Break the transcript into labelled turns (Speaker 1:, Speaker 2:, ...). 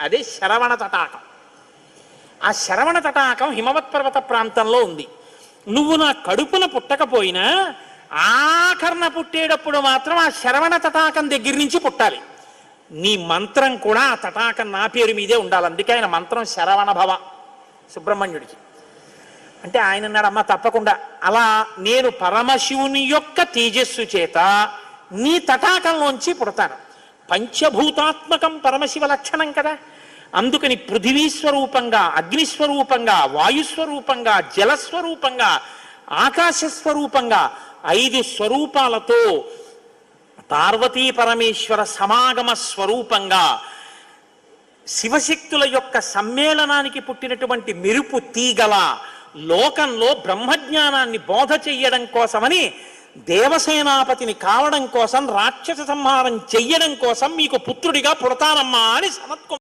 Speaker 1: అదే శరవణ తటాకం. ఆ శరవణ తటాకం హిమవత్ పర్వత ప్రాంతంలో ఉంది. నువ్వు నా కడుపున పుట్టకపోయినా ఆఖరణ పుట్టేటప్పుడు మాత్రం ఆ శరవణ తటాకం దగ్గర నుంచి పుట్టాలి. నీ మంత్రం కూడా ఆ తటాకం నా పేరు మీదే ఉండాలి. అందుకే ఆయన మంత్రం శరవణ భవ సుబ్రహ్మణ్యుడికి. అంటే ఆయన అన్నాడు అమ్మ తప్పకుండా. అలా నేను పరమశివుని యొక్క తేజస్సు చేత నీ తటాకంలోంచి పుడతాను. పంచభూతాత్మకం పరమశివ లక్షణం కదా. అందుకని పృథివీ స్వరూపంగా అగ్నిస్వరూపంగా వాయుస్వరూపంగా జలస్వరూపంగా ఆకాశస్వరూపంగా ఐదు స్వరూపాలతో పార్వతీ పరమేశ్వర సమాగమ స్వరూపంగా శివశక్తుల యొక్క సమ్మేళనానికి పుట్టినటువంటి మెరుపు తీగల లోకంలో బ్రహ్మజ్ఞానాన్ని బోధ చెయ్యడం కోసమని దేవసేనాపతిని కావడం కోసం రాక్షస సంహారం చెయ్యడం కోసం మీకు పుత్రుడిగా పుడతానమ్మా అని సమత్వం